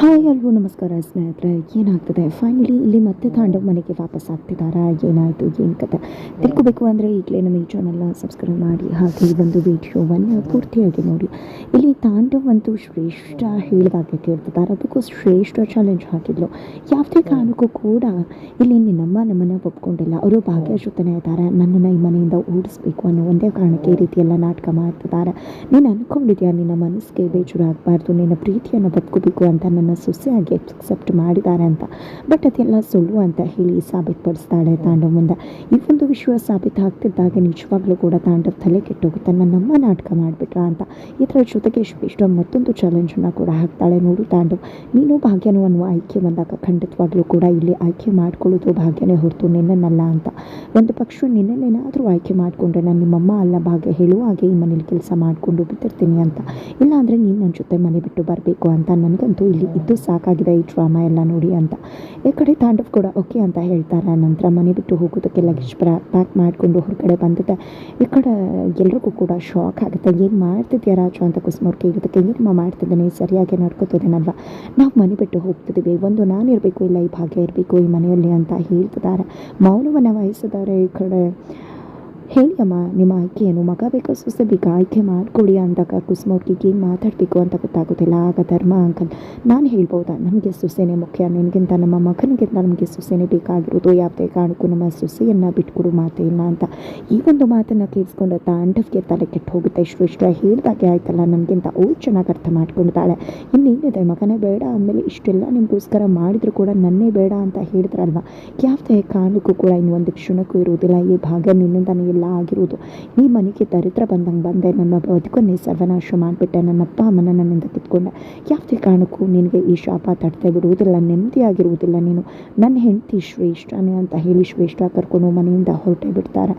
Hi ಅಲ್ವೋ ನಮಸ್ಕಾರ ಸ್ನೇಹಿತರೆ, ಏನಾಗ್ತದೆ? ಫೈನಲಿ ಇಲ್ಲಿ ಮತ್ತೆ ತಾಂಡವ್ ಮನೆಗೆ ವಾಪಸ್ ಆಗ್ತಿದ್ದಾರಾ ಏನಾಯಿತು? ಏನು ಕತೆ? ತಿಳ್ಕೊಬೇಕು ಅಂದರೆ ಈಗಲೇ ನಮ್ಮ ಈ ಚಾನಲ್ನ ಸಬ್ಸ್ಕ್ರೈಬ್ ಮಾಡಿ, ಹಾಗೆ ಈ ಒಂದು ವಿಡಿಯೋವನ್ನು ಪೂರ್ತಿಯಾಗಿ ನೋಡಿ. ಇಲ್ಲಿ ತಾಂಡವ್ ಅಂತೂ ಶ್ರೇಷ್ಠ ಹೇಳಿದಾಗೆ ಕೇಳ್ತಿದ್ದಾರೆ ಬಿಕಾಸ್ ಶ್ರೇಷ್ಠ ಚಾಲೆಂಜ್ ಹಾಕಿದ್ಲು. ಯಾವುದೇ ಕಾರಣಕ್ಕೂ ಕೂಡ ಇಲ್ಲಿ ನಿನ್ನಮ್ಮ ನಮ್ಮನ್ನು ಒಪ್ಕೊಂಡಿಲ್ಲ. ಅವರು ಭಾಗ್ಯ ಇದ್ದಾರೆ. ನನ್ನನ್ನು ಈ ಮನೆಯಿಂದ ಓಡಿಸ್ಬೇಕು ಅನ್ನೋ ಒಂದೇ ಕಾರಣಕ್ಕೆ ಈ ರೀತಿಯೆಲ್ಲ ನಾಟಕ ಮಾಡ್ತಿದ್ದಾರೆ ನೀನು ಅನ್ಕೊಂಡಿದ್ಯಾ ನಿನ್ನ ಮನಸ್ಸಿಗೆ ಬೇಜಾರು ಆಗಬಾರ್ದು ನಿನ್ನ ಪ್ರೀತಿಯನ್ನು ಬದುಕಬೇಕು ಅಂತ ನನ್ನ ಸೊಸೆಯಾಗಿ ಎಕ್ಸೆಪ್ಟ್ ಮಾಡಿದ್ದಾರೆ ಅಂತ. ಬಟ್ ಅದೆಲ್ಲ ಸುಳ್ಳು ಅಂತ ಹೇಳಿ ಸಾಬೀತುಪಡಿಸ್ತಾಳೆ ತಾಂಡವ್ ಮುಂದೆ. ಈ ಒಂದು ವಿಷಯ ಸಾಬೀತಾಗ್ತಿದ್ದಾಗ ನಿಜವಾಗ್ಲೂ ಕೂಡ ತಾಂಡವ್ ತಲೆ ಕೆಟ್ಟೋಗುತ್ತೆ ನನ್ನಮ್ಮ ನಾಟಕ ಮಾಡಿಬಿಟ್ರ ಅಂತ. ಇದರ ಜೊತೆಗೆ ಇಷ್ಟ ಮತ್ತೊಂದು ಚಾಲೆಂಜನ್ನು ಕೂಡ ಹಾಕ್ತಾಳೆ ನೋಡು ತಾಂಡವ್. ನೀನು ಭಾಗ್ಯನೂ ಅನ್ನುವ ಆಯ್ಕೆ ಬಂದಾಗ ಖಂಡಿತವಾಗ್ಲೂ ಕೂಡ ಇಲ್ಲಿ ಆಯ್ಕೆ ಮಾಡ್ಕೊಳ್ಳೋದು ಭಾಗ್ಯನೇ ಹೊರತು ನಿನ್ನನ್ನಲ್ಲ ಅಂತ. ಒಂದು ಪಕ್ಷ ನಿನ್ನೇನಾದರೂ ಆಯ್ಕೆ ಮಾಡಿಕೊಂಡ್ರೆ ನಾನು ನಿಮ್ಮಮ್ಮ ಅಲ್ಲ ಭಾಗ್ಯ ಹೇಳುವ ಹಾಗೆ ಈ ಮನೇಲಿ ಕೆಲಸ ಮಾಡಿಕೊಂಡು ಬಿದ್ದಿರ್ತೀನಿ ಅಂತ. ಇಲ್ಲಾಂದರೆ ನೀನು ನನ್ನ ಜೊತೆ ಮನೆ ಬಿಟ್ಟು ಬರಬೇಕು ಅಂತ ನನಗಂತೂ ಇಲ್ಲಿ ಇದ್ದು ಸಾಕಾಗಿದೆ ಈ ಡ್ರಾಮಾ ಎಲ್ಲ ನೋಡಿ ಅಂತ. ಈ ಕಡೆ ತಾಂಡವ್ ಕೂಡ ಓಕೆ ಅಂತ ಹೇಳ್ತಾರೆ. ನಂತರ ಮನೆ ಬಿಟ್ಟು ಹೋಗೋದಕ್ಕೆ ಲಗೇಜ್ ಪ್ಯಾಕ್ ಮಾಡಿಕೊಂಡು ಹೊರಗಡೆ ಬಂದಿದ್ದೆ. ಈ ಕಡೆ ಎಲ್ರಿಗೂ ಕೂಡ ಶಾಕ್ ಆಗುತ್ತೆ. ಏನು ಮಾಡ್ತಿದ್ಯಾ ರಾಜು ಅಂತ ಕುಸುಮವ್ರು ಕೇಳಿದಕ್ಕೆ ಏನಮ್ಮ ಮಾಡ್ತಿದ್ದೀನಿ, ಸರಿಯಾಗಿ ನಡ್ಕೋತಿದ್ದೇನಲ್ವಾ? ನಾವು ಮನೆ ಬಿಟ್ಟು ಹೋಗ್ತಿದ್ದೀವಿ. ಒಂದು ನಾನು ಇರಬೇಕು, ಇಲ್ಲ ಈ ಭಾಗ್ಯ ಇರಬೇಕು, ಈ ಮನೆಯಲ್ಲಿ ಅಂತ ಹೇಳ್ತಿದ್ದಾರೆ. ಮೌನವನ್ನು ವಹಿಸಿದ್ದಾರೆ ಈ ಕಡೆ. ಹೇಳಿ ಅಮ್ಮ ನಿಮ್ಮ ಆಯ್ಕೆ ಏನು ಮಗ ಬೇಕೋ ಸೊಸೆ ಬೇಕಾ ಆಯ್ಕೆ ಮಾಡಿಕೊಡಿ ಅಂದಾಗ ಕುಸುಮವ್ರಿಗೆ ಏನು ಮಾತಾಡಬೇಕು ಅಂತ ಗೊತ್ತಾಗೋದಿಲ್ಲ. ಆಗ ಧರ್ಮ, ಅಂಕಲ್, ನಾನು ಹೇಳ್ಬೋದಾ? ನಮಗೆ ಸೊಸೆನೇ ಮುಖ್ಯ. ನಿನಗಿಂತ ನಮ್ಮ ಮಗನಿಗಿಂತ ನಮಗೆ ಸೊಸೆನೇ ಬೇಕಾಗಿರೋದು ಯಾವುದೇ ಕಾರಣಕ್ಕೂ ನಮ್ಮ ಸೊಸೆಯನ್ನು ಬಿಟ್ಕೊಡು ಮಾತೇ ಇಲ್ಲ ಅಂತ. ಈ ಒಂದು ಮಾತನ್ನು ಕೇಳಿಸ್ಕೊಂಡು ತಾಂಡವ್ಗೆ ತಲೆ ಕೆಟ್ಟು ಹೋಗುತ್ತೆ. ಇಷ್ಟು ಹೇಳಿದಾಗೆ ಆಯ್ತಲ್ಲ ನನಗಿಂತ ಅವ್ರು ಚೆನ್ನಾಗಿ ಅರ್ಥ ಮಾಡ್ಕೊಂಡಿದ್ದಾಳೆ. ಇನ್ನೇನಿದೆ ಮಗನೇ ಬೇಡ ಆಮೇಲೆ ಇಷ್ಟೆಲ್ಲ ನಿಮಗೋಸ್ಕರ ಮಾಡಿದ್ರು ಕೂಡ ನನ್ನೇ ಬೇಡ ಅಂತ ಹೇಳಿದ್ರಲ್ವ? ಯಾವುದೇ ಕಾರಣಕ್ಕೂ ಕೂಡ ಇನ್ನು ಒಂದು ಕ್ಷಣಕ್ಕೂ ಇರುವುದಿಲ್ಲ. ಈ ಭಾಗ ನಿನ್ನಿಂದನೇ ಎಲ್ಲ ಆಗಿರೋದು ಈ ಮನೆಗೆ ದರಿದ್ರ ಬಂದಂಗೆ ಬಂದೆ. ನನ್ನ ಬದುಕನ್ನೇ ಸರ್ವನಾಶ ಮಾಡಿಬಿಟ್ಟೆ. ನನ್ನ ಅಪ್ಪ ಅಮ್ಮನ ನನ್ನಿಂದ ಕಿತ್ಕೊಂಡೆ. ಯಾವುದೇ ಕಾರಣಕ್ಕೂ ನಿನಗೆ ಈ ಶಾಪ ತಡ್ತೆ ಬಿಡುವುದಿಲ್ಲ. ನೆಮ್ಮದಿಯಾಗಿರುವುದಿಲ್ಲ ನೀನು. ನನ್ನ ಹೆಂಡತಿ ಶ್ರೇಷ್ಠನೇ ಅಂತ ಹೇಳಿ ಶ್ರೇಷ್ಠ ಕರ್ಕೊಂಡು ಮನೆಯಿಂದ ಹೊರಟೇ ಬಿಡ್ತಾರೆ.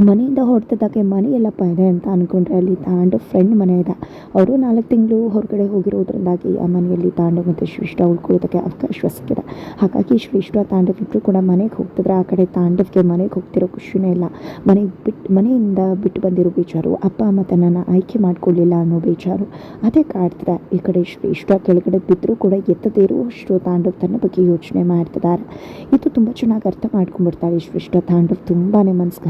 ಮನೆಯಿಂದ ಹೊರಟದಾಗೆ ಮನೆ ಎಲ್ಲಪ್ಪ ಇದೆ ಅಂತ ಅಂದ್ಕೊಂಡ್ರೆ ಅಲ್ಲಿ ತಾಂಡು ಫ್ರೆಂಡ್ ಮನೆ ಇದೆ. ಅವರು ನಾಲ್ಕು ತಿಂಗಳು ಹೊರಗಡೆ ಹೋಗಿರೋದ್ರಿಂದಾಗಿ ಆ ಮನೆಯಲ್ಲಿ ತಾಂಡು ಮತ್ತು ಶ್ರೇಷ್ಠ ಉಳ್ಕೊಳ್ಳೋದಕ್ಕೆ ಅವಕಾಶ ಸಿಕ್ಕಿದೆ. ಹಾಗಾಗಿ ಶ್ರೇಷ್ಠ ತಾಂಡವ್ ಇಬ್ಬರು ಕೂಡ ಮನೆಗೆ ಹೋಗ್ತಿದ್ರೆ ಆ ಕಡೆ ತಾಂಡವ್ಗೆ ಮನೆಗೆ ಹೋಗ್ತಿರೋ ಖುಷಿನೇ ಇಲ್ಲ. ಮನೆಗೆ ಬಿಟ್ಟು ಮನೆಯಿಂದ ಬಿಟ್ಟು ಬಂದಿರೋ ಬೇಜಾರು, ಅಪ್ಪ ಅಮ್ಮ ತನ್ನನ್ನು ಆಯ್ಕೆ ಮಾಡಿಕೊಳ್ಳಿಲ್ಲ ಅನ್ನೋ ಬೇಜಾರು ಅದೇ ಕಾಡ್ತಿದೆ. ಈ ಕಡೆ ಶ್ರೇಷ್ಠ ಕೆಳಗಡೆ ಬಿದ್ದರೂ ಕೂಡ ಎತ್ತದೇ ಇರುವಷ್ಟು ತಾಂಡವ್ ತನ್ನ ಬಗ್ಗೆ ಯೋಚನೆ ಮಾಡ್ತಿದ್ದಾರೆ. ಇದು ತುಂಬ ಚೆನ್ನಾಗಿ ಅರ್ಥ ಮಾಡ್ಕೊಂಡ್ಬಿಡ್ತಾಳೆ ಶ್ರೇಷ್ಠ ತಾಂಡವ್. ತುಂಬಾ ಮನಸ್ಸಿಗೆ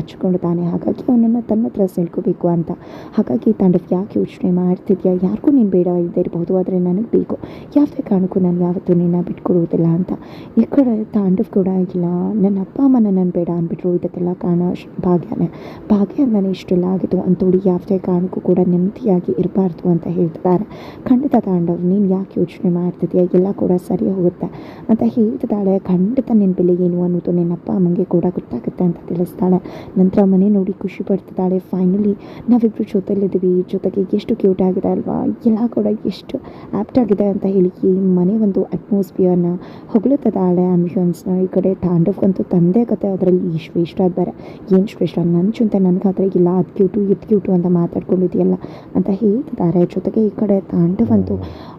ಹಾಗಾಗಿ ಅವನನ್ನು ತನ್ನ ಹತ್ರ ಸೆಳ್ಕೋಬೇಕು ಅಂತ. ಹಾಗಾಗಿ ತಾಂಡವ್ ಯಾಕೆ ಯೋಚನೆ ಮಾಡ್ತಿದ್ಯಾ? ಯಾರಿಗೂ ನೀನು ಬೇಡ ಇದ್ದೇ ಇರಬಹುದು ಆದರೆ ನನಗೆ ಬೇಕು. ಯಾವುದೇ ಕಾರಣಕ್ಕೂ ನಾನು ಯಾವತ್ತೂ ನಿನ್ನ ಬಿಟ್ಕೊಡುವುದಿಲ್ಲ ಅಂತ. ಈ ಕಡೆ ತಾಂಡವ್ ಕೂಡ ಇಲ್ಲ ನನ್ನ ಅಪ್ಪ ಅಮ್ಮನ ನಾನು ಬೇಡ ಅಂದ್ಬಿಟ್ರು. ಇದಕ್ಕೆಲ್ಲ ಕಾರಣ ಭಾಗ್ಯನೇ. ಭಾಗ್ಯ ನಾನು ಇಷ್ಟೆಲ್ಲ ಆಗಿತ್ತು ಅಂತೋಡಿ ಯಾವುದೇ ಕಾರಣಕ್ಕೂ ಕೂಡ ನೆಮ್ಮದಿಯಾಗಿ ಇರಬಾರ್ದು ಅಂತ ಹೇಳ್ತಿದ್ದಾರೆ. ಖಂಡಿತ ತಾಂಡವ್, ನೀನು ಯಾಕೆ ಯೋಚನೆ ಮಾಡ್ತಿದ್ಯಾ? ಎಲ್ಲ ಕೂಡ ಸರಿ ಹೋಗುತ್ತೆ ಅಂತ ಹೇಳ್ತಿದ್ದಾಳೆ. ಖಂಡಿತ ನಿನ್ನ ಬೆಲೆ ಏನು ಅನ್ನೋದು ನಿನ್ನ ಅಪ್ಪ, ಅಮ್ಮಂಗೆ ಕೂಡ ಗೊತ್ತಾಗುತ್ತೆ ಅಂತ ತಿಳಿಸ್ತಾಳೆ. ನಂತರ ಮನೆ ನೋಡಿ ಖುಷಿ ಪಡ್ತಿದ್ದಾಳೆ. ಫೈನಲಿ ನಾವಿಬ್ಬರು ಜೊತೆಲಿದ್ದೀವಿ. ಜೊತೆಗೆ ಎಷ್ಟು ಕ್ಯೂಟ್ ಆಗಿದೆ ಅಲ್ವಾ? ಎಲ್ಲ ಕೂಡ ಎಷ್ಟು ಆ್ಯಪ್ಟ್ ಆಗಿದೆ ಅಂತ ಹೇಳಿ ಈ ಮನೆ ಒಂದು ಅಟ್ಮಾಸ್ಫಿಯರ್ನ ಹೊಗಳುತ್ತದಾಳೆ ಆ್ಯಂಬಿಯನ್ಸ್ನ ಈ ಕಡೆ ತಾಂಡವ್ಗಂತೂ ತಂದೆ ಕತೆ ಅದರಲ್ಲಿ. ಈ ಶ್ರೇಷ್ಠ ಬೇರೆ ಏನು ಶ್ರೇಷ್ಠ? ನನ್ನ ಚಿಂತೆ ನನಗಾದ್ರೆ ಇಲ್ಲ. ಅದು ಕ್ಯೂಟು ಇದು ಕ್ಯೂಟು ಅಂತ ಮಾತಾಡ್ಕೊಂಡಿದೆಯಲ್ಲ ಅಂತ ಹೇಳ್ತಿದ್ದಾರೆ. ಜೊತೆಗೆ ಈ ಕಡೆ ತಾಂಡವಂತೂ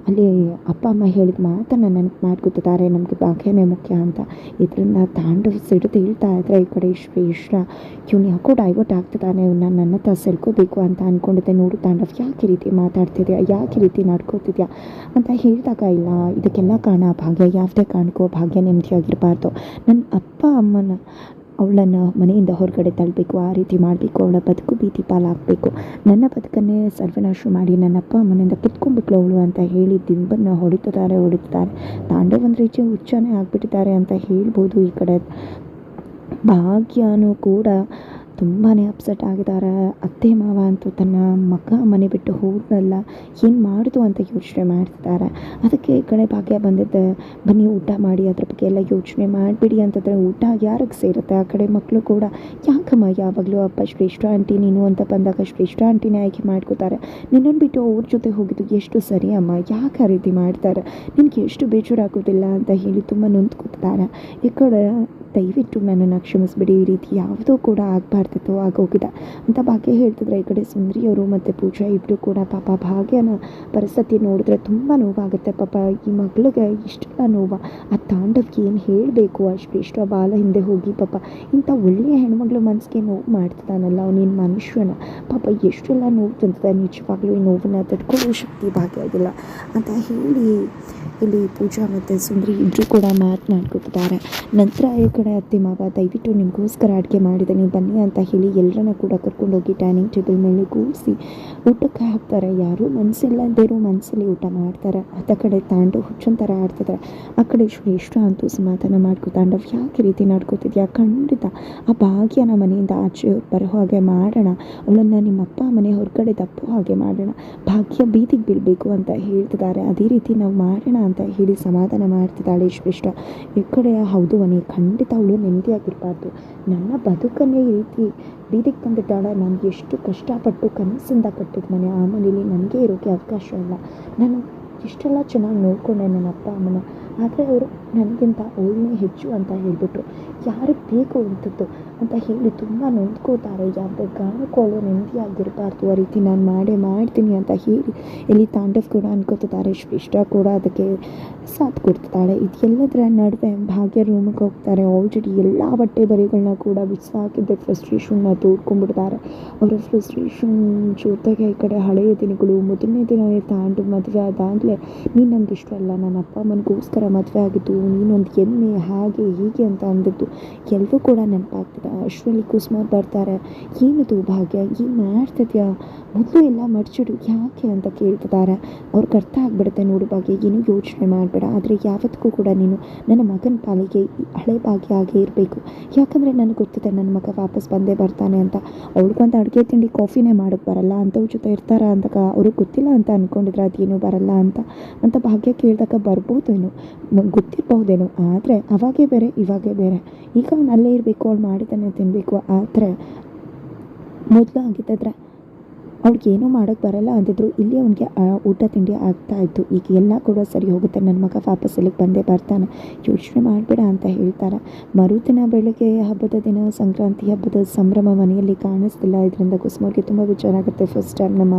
ಅಲ್ಲಿ ಅಪ್ಪ, ಅಮ್ಮ ಹೇಳಿದ ಮಾತನ್ನು ನೆನಪು ಮಾಡ್ಕೊತಿದ್ದಾರೆ. ನಮಗೆ ಭಾಗ್ಯನೇ ಮುಖ್ಯ ಅಂತ. ಇದರಿಂದ ತಾಂಡವ್ ಸಿಡಿದು ಹೇಳ್ತಾ ಇದ್ರೆ ಈ ಕಡೆ ಶ್ರೇಷ್ಠ. ಇವನು ಯಾಕೋ ಡೈವರ್ಟ್ ಆಗ್ತಿದ್ದಾನೆ ಇವನ್ನ ನನ್ನ ಹತ್ರ ಸೆಳ್ಕೋಬೇಕು ಅಂತ ಅಂದ್ಕೊಂಡಿದ್ದೆ ನೋಡು ತಾಂಡವ್, ಯಾಕೆ ರೀತಿ ಮಾತಾಡ್ತಿದ್ಯಾ? ಯಾಕೆ ರೀತಿ ನಡ್ಕೋತಿದ್ಯಾ? ಅಂತ ಹೇಳಿದಾಗ, ಇಲ್ಲ, ಇದಕ್ಕೆಲ್ಲ ಕಾರಣ ಭಾಗ್ಯ. ಯಾವುದೇ ಕಾರಣಕ್ಕೂ ಭಾಗ್ಯ ನೆಮ್ಮದಿಯಾಗಿರಬಾರ್ದು. ನನ್ನ ಅಪ್ಪ, ಅಮ್ಮನ, ಅವಳನ್ನು ಮನೆಯಿಂದ ಹೊರಗಡೆ ತಳ್ಳಬೇಕು ಆ ರೀತಿ ಮಾಡಬೇಕು, ಅವಳ ಬದುಕು ಬೀದಿ ಪಾಲಾಗಬೇಕು. ನನ್ನ ಬದುಕನ್ನೇ ಸರ್ವನಾಶ ಮಾಡಿ ನನ್ನ ಅಪ್ಪ, ಅಮ್ಮನಿಂದ ಕಿತ್ಕೊಂಡ್ಬಿಟ್ಲು ಅವಳು ಅಂತ ಹೇಳಿ ದಿಂಬನ್ನು ಹೊಡಿತಿದ್ದಾರೆ ಹೊಡಿತಿದ್ದಾರೆ. ತಾಂಡವ್ ಒಂದು ರೀತಿ ಹುಚ್ಚನೇ ಆಗಿಬಿಟ್ಟಿದ್ದಾರೆ ಅಂತ ಹೇಳ್ಬೋದು ಈ ಕಡೆ. ಭಾಗ್ಯನೂ ಕೂಡ ತುಂಬಾ ಅಪ್ಸೆಟ್ ಆಗಿದ್ದಾರೆ. ಅತ್ತೆ ಮಾವ ಅಂತೂ ತನ್ನ ಮಗ ಮನೆ ಬಿಟ್ಟು ಹೋದ್ನಲ್ಲ, ಏನು ಮಾಡಿತು ಅಂತ ಯೋಚನೆ ಮಾಡ್ತಿದ್ದಾರೆ. ಅದಕ್ಕೆ ಈ ಕಡೆ ಭಾಗ್ಯ ಬಂದಿದ್ದೆ ಬನ್ನಿ ಊಟ ಮಾಡಿ, ಅದ್ರ ಬಗ್ಗೆ ಎಲ್ಲ ಯೋಚನೆ ಮಾಡಿಬಿಡಿ ಅಂತಂದರೆ ಊಟ ಯಾರಿಗೆ ಸೇರುತ್ತೆ? ಆ ಕಡೆ ಮಕ್ಕಳು ಕೂಡ, ಯಾಕಮ್ಮ ಯಾವಾಗಲೂ ಅಪ್ಪ ಶ್ರೇಷ್ಠ ಆಂಟಿ, ನೀನು ಅಂತ ಬಂದಾಗ ಶ್ರೇಷ್ಠ ಆಂಟಿನೇ ಆಯ್ಕೆ ಮಾಡ್ಕೋತಾರೆ. ನಿನ್ನನ್ನು ಬಿಟ್ಟು ಅವ್ರ ಜೊತೆ ಹೋಗಿದ್ದು ಎಷ್ಟು ಸರಿ ಅಮ್ಮ? ಯಾಕೆ ರೀತಿ ಮಾಡ್ತಾರೆ? ನಿನಗೆ ಎಷ್ಟು ಬೇಜಾರಾಗೋದಿಲ್ಲ? ಅಂತ ಹೇಳಿ ತುಂಬ ನೊಂದ್ಕೊತಾರೆ ಈ ಕಡೆ ದಯವಿಟ್ಟು ನನ್ನನ್ನು ಕ್ಷಮಿಸ್ಬಿಡಿ. ಈ ರೀತಿ ಯಾವುದೂ ಕೂಡ ಆಗಬಾರ್ದಿತ್ತು, ಆಗೋಗಿದೆ. ಅಂತ ಭಾಗ್ಯ ಹೇಳ್ತಿದ್ರೆ ಈ ಕಡೆ ಸುಂದ್ರಿಯವರು ಮತ್ತು ಪೂಜಾ ಇಬ್ಬರು ಕೂಡ ಪಾಪ ಭಾಗ್ಯನ ಪರಿಸ್ಥಿತಿ ನೋಡಿದ್ರೆ ತುಂಬ ನೋವಾಗುತ್ತೆ. ಪಾಪ ಈ ಮಗಳಿಗೆ ಇಷ್ಟೆಲ್ಲ ನೋವು. ಆ ತಾಂಡವ್ಗೆ ಏನು ಹೇಳಬೇಕು? ಅಷ್ಟು ಇಷ್ಟ ಬಾಲ ಹಿಂದೆ ಹೋಗಿ ಪಾಪ ಇಂಥ ಒಳ್ಳೆಯ ಹೆಣ್ಮಗಳು ಮನಸ್ಸಿಗೆ ನೋವು ಮಾಡ್ತಿದ್ದಾನಲ್ಲ ಅವನೇನು ಮನುಷ್ಯನ? ಪಾಪ ಎಷ್ಟೆಲ್ಲ ನೋವು ತಂದಿದೆ ನಿಜವಾಗ್ಲೂ ಈ ನೋವನ್ನು ತಡ್ಕೊಳ್ಳೋ ಶಕ್ತಿ ಭಾಗ್ಯ ಆಗಿಲ್ಲ ಅಂತ ಹೇಳಿ ಇಲ್ಲಿ ಪೂಜಾ ಮತ್ತು ಸುಂದರಿ ಇಬ್ಬರು ಕೂಡ ಮಾತನಾಡ್ಕೊತಿದ್ದಾರೆ. ನಂತರ ಈ ಅತ್ತೆ ಮಾವ, ದಯವಿಟ್ಟು ನಿಮಗೋಸ್ಕರ ಅಡುಗೆ ಮಾಡಿದ್ದೀನಿ ಬನ್ನಿ ಅಂತ ಹೇಳಿ ಎಲ್ಲರನ್ನ ಕೂಡ ಕರ್ಕೊಂಡೋಗಿ ಡೈನಿಂಗ್ ಟೇಬಲ್ ಮೇಲೆ ಕೂರಿಸಿ ಊಟಕ್ಕೆ ಹಾಕ್ತಾರೆ. ಯಾರೂ ಮನಸ್ಸಿಲ್ಲದೇರು ಮನಸ್ಸಲ್ಲಿ ಊಟ ಮಾಡ್ತಾರೆ. ಅತ್ತ ಕಡೆ ತಾಂಡು ಹುಚ್ಚನ್ ಥರ ಆಡ್ತಿದ್ದಾರೆ ಆ ಕಡೆ ಶ್ರೇಷ್ಠ ಅಂತೂ ಸಮಾಧಾನ ಮಾಡ್ಕೋ ತಾಂಡವ್ ಯಾಕೆ ರೀತಿ ನಡ್ಕೋತಿದ್ಯಾ? ಖಂಡಿತ ಆ ಭಾಗ್ಯನ ಮನೆಯಿಂದ ಆಚೆ ಬರೋ ಹಾಗೆ ಮಾಡೋಣ. ಅವಳನ್ನು ನಿಮ್ಮ ಅಪ್ಪ ಮನೆ ಹೊರಗಡೆ ತಪ್ಪೋ ಹಾಗೆ ಮಾಡೋಣ. ಭಾಗ್ಯ ಬೀದಿಗೆ ಬೀಳಬೇಕು ಅಂತ ಹೇಳ್ತಿದ್ದಾರೆ ಅದೇ ರೀತಿ ನಾವು ಮಾಡೋಣ ಅಂತ ಹೇಳಿ ಸಮಾಧಾನ ಮಾಡ್ತಿದ್ದಾಳೆ ಶ್ರೇಷ್ಠ. ಈ ಕಡೆ, ಹೌದು ಮನೆ ಖಂಡಿತ ಅವಳು ನೆಮ್ಮದಿಯಾಗಿರಬಾರ್ದು ನನ್ನ ಬದುಕನ್ನೇ ಈ ರೀತಿ ಬೀದಿಗೆ ತಂದಿದ್ದಾಳೆ ನಾನು ಎಷ್ಟು ಕಷ್ಟಪಟ್ಟು, ಕನಸಿಂದ ಕಟ್ಟಿದ ಮನೆ. ಆ ಮನೇಲಿ ನನಗೆ ಇರೋಕ್ಕೆ ಅವಕಾಶ ಇಲ್ಲ. ನಾನು ಎಷ್ಟೆಲ್ಲ ಚೆನ್ನಾಗಿ ನೋಡಿಕೊಂಡೆ ನನ್ನ ಅಪ್ಪ, ಅಮ್ಮನ. ಆದರೆ ಅವರು ನನಗಿಂತ ಅವಳನ್ನೇ ಹೆಚ್ಚು ಅಂತ ಹೇಳಿಬಿಟ್ರು. ಯಾರಿಗೆ ಬೇಕು ಅಂಥದ್ದು ಅಂತ ಹೇಳಿ ತುಂಬ ನೊಂದ್ಕೋತಾರೆ ಯಾವುದೇ ಕಾರಣಕ್ಕೂ ಅವಳು ನೆಮ್ಮದಿಯಾಗಿರಬಾರ್ದು ಆ ರೀತಿ ನಾನು ಮಾಡೇ ಮಾಡ್ತೀನಿ ಅಂತ ಹೇಳಿ ಇಲ್ಲಿ ತಾಂಡವ್ ಕೂಡ ಅನ್ಕೋತಿದ್ದಾರೆ. ಶ್ರೇಷ್ಠ ಕೂಡ ಅದಕ್ಕೆ ಸಾಥ್ ಕೊಡ್ತಿದ್ದಾಳೆ. ಇದೆಲ್ಲದರ ನಡುವೆ ಭಾಗ್ಯ ರೂಮಿಗೆ ಹೋಗ್ತಾರೆ. ಆಲ್ರೆಡಿ ಎಲ್ಲ ಬಟ್ಟೆ ಬರಿಗಳನ್ನ ಕೂಡ ಬಿಸಾಕಿದ್ದೆ. ಫ್ರಸ್ಟ್ರೇಷನ್ನ ತೋಡ್ಕೊಂಡ್ಬಿಡ್ತಾರೆ. ಅವರ ಫ್ರಸ್ಟ್ರೇಷನ್ ಜೊತೆಗೆ ಈ ಕಡೆ ಹಳೆಯ ದಿನಗಳು, ಮೊದಲನೇ ದಿನವೇ ತಾಂಡು ಮದುವೆ ಆದಾಗಲೇ ನೀನು ನನಗೆ ಇಷ್ಟ ಅಲ್ಲ, ನನ್ನ ಅಪ್ಪ ಅಮ್ಮನಿಗೋಸ್ಕರ ಮದುವೆ ಆಗಿದ್ದು, ನೀನೊಂದು ಎಮ್ಮೆ ಹಾಗೆ, ಹೀಗೆ ಅಂತ ಅಂದಿದ್ದು ಎಲ್ಲರೂ ಕೂಡ ನೆನಪಾಗ್ತದೆ. ಅಷ್ಟರಲ್ಲಿ ಕುಸುಮಾರ್ ಬರ್ತಾರೆ. ಏನಿದು ಭಾಗ್ಯ ಏನು ಮಾಡ್ತಿದ್ಯಾ? ಮೊದಲು ಎಲ್ಲ ಮಡ್ಚಿಡು, ಯಾಕೆ ಅಂತ ಕೇಳ್ತಿದ್ದಾರೆ. ಅವ್ರಿಗೆ ಅರ್ಥ ಆಗ್ಬಿಡುತ್ತೆ ನೋಡು ಭಾಗ್ಯ, ಏನೂ ಯೋಚನೆ ಮಾಡಬೇಡ. ಆದರೆ ಯಾವತ್ತಿಗೂ ಕೂಡ ನೀನು ನನ್ನ ಮಗನ ಪಾಲಿಗೆ ಹಳೆ ಭಾಗ್ಯ ಆಗೇ ಇರಬೇಕು. ಯಾಕಂದರೆ ನನಗೆ ಗೊತ್ತಿದೆ ನನ್ನ ಮಗ ವಾಪಸ್ ಬಂದೇ ಬರ್ತಾನೆ ಅಂತ. ಅವ್ಳಿಗೊಂದು ಅಡುಗೆ ತಿಂಡಿ ಕಾಫಿನೇ ಮಾಡೋಕ್ಕೆ ಬರಲ್ಲ ಅಂಥವ್ರ ಜೊತೆ ಇರ್ತಾರ ಅಂತ ಅವ್ರಿಗೆ ಗೊತ್ತಿಲ್ಲ ಅಂತ ಅಂದ್ಕೊಂಡಿದ್ರೆ ಅದೇನು ಬರಲ್ಲ ಅಂತ. ಅಂತ. ಭಾಗ್ಯ ಕೇಳಿದಾಗ ಬರ್ಬೋದೇನೋ ಗೊತ್ತಿರ್ಬೋದೇನೋ ಆದರೆ ಅವಾಗೇ ಬೇರೆ, ಇವಾಗೇ ಬೇರೆ. ಈಗ ಅವ್ನು ಅಲ್ಲೇ ಇರಬೇಕು, ಅವ್ಳು ಮಾಡಿದ್ದಾನೆ ತಿನ್ನಬೇಕು ಆದರೆ ಮೊದಲು ಆಗಿದ್ದರೆ ಅವ್ಳಿಗೆ ಏನೂ ಮಾಡೋಕ್ಕೆ ಬರಲ್ಲ ಅಂದಿದ್ರು. ಇಲ್ಲಿ ಅವನಿಗೆ ಊಟ ತಿಂಡಿ ಆಗ್ತಾ ಇತ್ತು. ಈಗ ಎಲ್ಲ ಕೂಡ ಸರಿ ಹೋಗುತ್ತೆ. ನನ್ನ ಮಗ ವಾಪಸ್ ಇಲ್ಲಿಗೆ ಬಂದೇ ಬರ್ತಾನೆ. ಯೋಚನೆ ಮಾಡಬೇಡ ಅಂತ ಹೇಳ್ತಾರೆ. ಮರುದಿನ ಬೆಳಗ್ಗೆ ಹಬ್ಬದ ದಿನ, ಸಂಕ್ರಾಂತಿ ಹಬ್ಬದ ಸಂಭ್ರಮ ಮನೆಯಲ್ಲಿ ಕಾಣಿಸ್ತಿಲ್ಲ. ಇದರಿಂದ ಕುಸುಮವ್ರಿಗೆ ತುಂಬ ವಿಚಾರ ಆಗುತ್ತೆ. ಫಸ್ಟ್ ಟೈಮ್ ನಮ್ಮ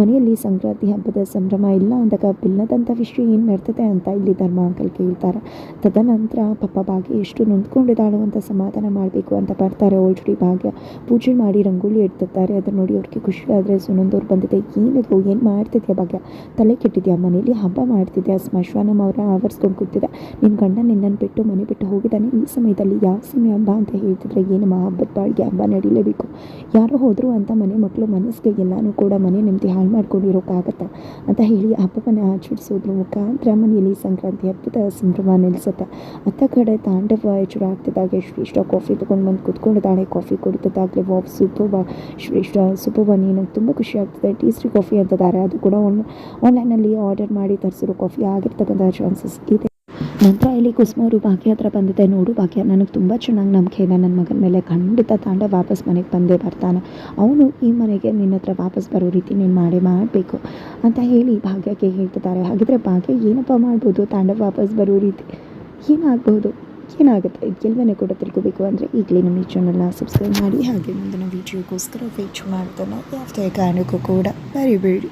ಮನೆಯಲ್ಲಿ ಸಂಕ್ರಾಂತಿ ಹಬ್ಬದ ಸಂಭ್ರಮ ಇಲ್ಲ ಅಂದಾಗ ಬಿಲ್ಲದಂಥ ವಿಷಯ ಏನು ನಡ್ತದೆ ಅಂತ ಇಲ್ಲಿ ಧರ್ಮ ಅಂಕಲ್ ಕೇಳ್ತಾರೆ. ತದನಂತರ ಪಾಪ ಭಾಗ್ಯ ಎಷ್ಟು ನೊಂದ್ಕೊಂಡಿದ್ದಾಳು ಅಂತ ಸಮಾಧಾನ ಮಾಡಬೇಕು ಅಂತ ಬರ್ತಾರೆ. ಆಲ್ರೆಡಿ ಭಾಗ್ಯ ಪೂಜೆ ಮಾಡಿ ರಂಗೋಲಿ ಇಡ್ತಿರ್ತಾರೆ ಅದನ್ನು ನೋಡಿ ಅವ್ರಿಗೆ ಖುಷಿ ಆದರೆ ಸುನಂದವ್ರು ಬಂದಿದೆ, ಏನಿದು, ಏನು ಮಾಡ್ತಿದ್ಯಾ ಭಾಗ್ಯ? ತಲೆ ಕೆಟ್ಟಿದ್ಯಾ? ಮನೇಲಿ ಹಬ್ಬ ಮಾಡ್ತಿದ್ಯಾ? ಸ್ಮಶಾನಂ ಅವರ ಆವರಿಸ್ಕೊಂಡು ಕೂತಿದ್ದೆ ನಿನ್ನ ಗಂಡ ನಿನ್ನನ್ನು ಬಿಟ್ಟು ಮನೆ ಬಿಟ್ಟು ಹೋಗಿದ್ದಾನೆ. ಈ ಸಮಯದಲ್ಲಿ ಯಾವ ಸಮಯ ಹಬ್ಬ ಅಂತ ಹೇಳ್ತಿದ್ರೆ ಏನು ಮಾ ಹಬ್ಬದ ಬಾಳಿಗೆ ಹಬ್ಬ ನಡೀಲೇಬೇಕು. ಯಾರೋ ಹೋದರು ಅಂತ ಮನೆ ಮಕ್ಕಳು ಮನಸ್ಸಿಗೆ ಎಲ್ಲನೂ ಕೂಡ ಮನೆ ನೆಮ್ಮದಿ ಹಾಳು ಮಾಡ್ಕೊಂಡಿರೋಕ್ಕಾಗತ್ತಾ? ಅಂತ ಹೇಳಿ ಹಬ್ಬವನ್ನು ಆಚರಿಸೋದ್ರ ಮುಖಾಂತರ ಮನೆಯಲ್ಲಿ ಸಂಕ್ರಾಂತಿ ಹಬ್ಬದ ಸಂಭ್ರಮ ನಿಲ್ಲಿಸುತ್ತೆ ಅತ್ತ ಕಡೆ ತಾಂಡವ ಎಚ್ಚರ ಆಗ್ತಿದ್ದಾಗೆ ಶ್ರೇಷ್ಠ ಕಾಫಿ ತೊಗೊಂಡು ಬಂದು ಕುತ್ಕೊಂಡಿದ್ದಾಳೆ. ಕಾಫಿ ಕುಡಿತಿದ್ದಾಗಲೇ ವಾಬ್ ಸೂಪರ್ವ ಶ್ರೇಷ್ಠ ಸೂಪರ್ವ ನೀನು ತುಂಬ ಖುಷಿ ಆಗ್ತದೆ. ಟೇಸ್ಟಿ ಕಾಫಿ ಅಂತಿದ್ದಾರೆ ಅದು ಕೂಡ ಒನ್ ಆನ್ಲೈನಲ್ಲಿ ಆರ್ಡರ್ ಮಾಡಿ ತರಿಸಿರೋ ಕಾಫಿ ಆಗಿರ್ತಕ್ಕಂಥ ಚಾನ್ಸಸ್ ಇದೆ. ನಂತರ ಇಲ್ಲಿ ಕುಸುಮವರು ಭಾಗ್ಯ ಹತ್ರ ಬಂದಿದೆ. ನೋಡು ಭಾಗ್ಯ, ನನಗೆ ತುಂಬ ಚೆನ್ನಾಗಿ ನಂಬಿಕೆ ಇದೆ. ನನ್ನ ಮಗನ ಮೇಲೆ ಖಂಡಿತ ತಾಂಡ ವಾಪಸ್ ಮನೆಗೆ ಬಂದೇ ಬರ್ತಾನೆ. ಅವನು ಈ ಮನೆಗೆ ನಿನ್ನ ಹತ್ರ ವಾಪಸ್ ಬರೋ ರೀತಿ ನೀನು ಮಾಡೇ ಮಾಡಬೇಕು ಅಂತ ಹೇಳಿ ಭಾಗ್ಯಕ್ಕೆ ಹೇಳ್ತಿದ್ದಾರೆ. ಹಾಗಿದ್ರೆ ಭಾಗ್ಯ, ಏನಪ್ಪ ಮಾಡ್ಬೋದು? ತಾಂಡ ವಾಪಸ್ ಬರೋ ರೀತಿ ಏನಾಗ್ಬೋದು? ಏನಾಗುತ್ತೆ? ಎಲ್ಲವನ್ನೂ ಕೂಡ ತಿಳ್ಕೋಬೇಕು ಅಂದರೆ ಈಗಲೇ ನಮ್ಮ ಈ ಚಾನಲ್ನ ಸಬ್ಸ್ಕ್ರೈಬ್ ಮಾಡಿ ಹಾಗೆ ಮುಂದಿನ ವೀಡಿಯೋಗೋಸ್ಕರ ವೇಟ್ ಮಾಡ್ತಾನೆ. ಯಾವುದೇ ಕಾರಣಕ್ಕೂ ಕೂಡ ಮರಿಬೇಡಿ.